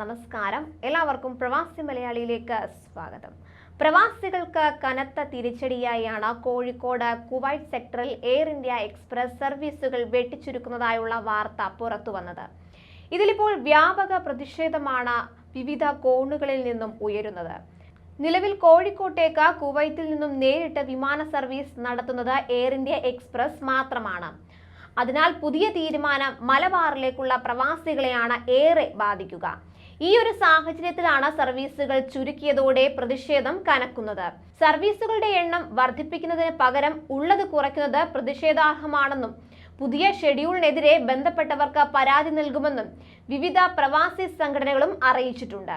നമസ്കാരം. എല്ലാവർക്കും പ്രവാസി മലയാളിയിലേക്ക് സ്വാഗതം. പ്രവാസികൾക്ക് കനത്ത തിരിച്ചടിയായാണ് കോഴിക്കോട് കുവൈറ്റ് സെക്ടറിൽ എയർ ഇന്ത്യ എക്സ്പ്രസ് സർവീസുകൾ വെട്ടിച്ചുരുക്കുന്നതായുള്ള വാർത്ത പുറത്തുവന്നത്. ഇതിലിപ്പോൾ വ്യാപക പ്രതിഷേധമാണ് വിവിധ കോണുകളിൽ നിന്നും ഉയരുന്നത്. നിലവിൽ കോഴിക്കോട്ടേക്ക് കുവൈത്തിൽ നിന്നും നേരിട്ട് വിമാന സർവീസ് നടത്തുന്നത് എയർ ഇന്ത്യ എക്സ്പ്രസ് മാത്രമാണ്. അതിനാൽ പുതിയ തീരുമാനം മലബാറിലേക്കുള്ള പ്രവാസികളെയാണ് ഏറെ ബാധിക്കുക. ഈ ഒരു സാഹചര്യത്തിലാണ് സർവീസുകൾ ചുരുക്കിയതോടെ പ്രതിഷേധം കനക്കുന്നത്. സർവീസുകളുടെ എണ്ണം വർദ്ധിപ്പിക്കുന്നതിന് പകരം ഉള്ളത് കുറയ്ക്കുന്നത് പ്രതിഷേധാർഹമാണെന്നും പുതിയ ഷെഡ്യൂളിനെതിരെ ബന്ധപ്പെട്ടവർക്ക് പരാതി നൽകുമെന്നും വിവിധ പ്രവാസി സംഘടനകളും അറിയിച്ചിട്ടുണ്ട്.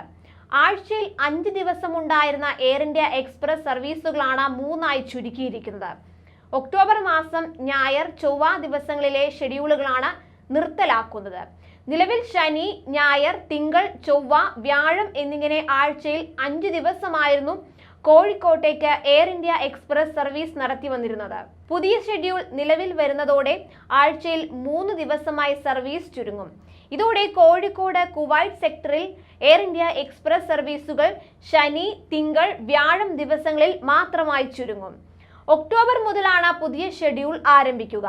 ആഴ്ചയിൽ അഞ്ച് ദിവസം ഉണ്ടായിരുന്ന എയർ ഇന്ത്യ എക്സ്പ്രസ് സർവീസുകളാണ് മൂന്നായി ചുരുക്കിയിരിക്കുന്നത്. ഒക്ടോബർ മാസം ഞായർ ചൊവ്വ ദിവസങ്ങളിലെ ഷെഡ്യൂളുകളാണ് നിർത്തലാക്കുന്നത്. നിലവിൽ ശനി ഞായർ തിങ്കൾ ചൊവ്വ വ്യാഴം എന്നിങ്ങനെ ആഴ്ചയിൽ അഞ്ച് ദിവസമായിരുന്നു കോഴിക്കോട്ടേക്ക് എയർ ഇന്ത്യ എക്സ്പ്രസ് സർവീസ് നടത്തി വന്നിരുന്നത്. പുതിയ ഷെഡ്യൂൾ നിലവിൽ വരുന്നതോടെ ആഴ്ചയിൽ മൂന്ന് ദിവസമായി സർവീസ് ചുരുങ്ങും. ഇതോടെ കോഴിക്കോട് കുവൈറ്റ് സെക്ടറിൽ എയർ ഇന്ത്യ എക്സ്പ്രസ് സർവീസുകൾ ശനി തിങ്കൾ വ്യാഴം ദിവസങ്ങളിൽ മാത്രമായി ചുരുങ്ങും. ഒക്ടോബർ മുതലാണ് പുതിയ ഷെഡ്യൂൾ ആരംഭിക്കുക.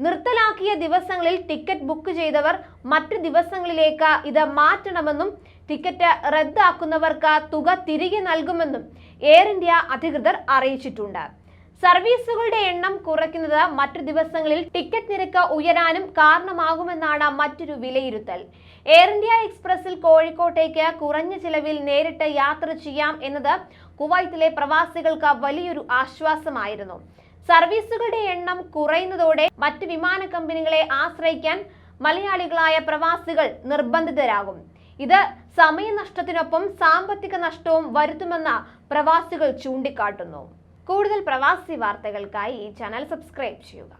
നിർത്തലാക്കിയ ദിവസങ്ങളിൽ ടിക്കറ്റ് ബുക്ക് ചെയ്തവർ മറ്റ് ദിവസങ്ങളിലേക്ക് ഇത് മാറ്റണമെന്നും ടിക്കറ്റ് റദ്ദാക്കുന്നവർക്ക് തുക തിരികെ നൽകുമെന്നും എയർ ഇന്ത്യ അധികൃതർ അറിയിച്ചിട്ടുണ്ട്. സർവീസുകളുടെ എണ്ണം കുറയ്ക്കുന്നത് മറ്റു ദിവസങ്ങളിൽ ടിക്കറ്റ് നിരക്ക് ഉയരാനും കാരണമാകുമെന്നാണ് മറ്റൊരു വിലയിരുത്തൽ. എയർ ഇന്ത്യ എക്സ്പ്രസിൽ കോഴിക്കോട്ടേക്ക് കുറഞ്ഞ ചിലവിൽ നേരിട്ട് യാത്ര ചെയ്യാം എന്നത് കുവൈത്തിലെ പ്രവാസികൾക്ക് വലിയൊരു ആശ്വാസമായിരുന്നു. സർവീസുകളുടെ എണ്ണം കുറയുന്നതോടെ മറ്റ് വിമാന കമ്പനികളെ ആശ്രയിക്കാൻ മലയാളികളായ പ്രവാസികൾ നിർബന്ധിതരാകും. ഇത് സമയനഷ്ടത്തിനൊപ്പം സാമ്പത്തിക നഷ്ടവും വരുത്തുമെന്ന പ്രവാസികൾ ചൂണ്ടിക്കാട്ടുന്നു. കൂടുതൽ പ്രവാസി വാർത്തകൾക്കായി ഈ ചാനൽ സബ്സ്ക്രൈബ് ചെയ്യുക.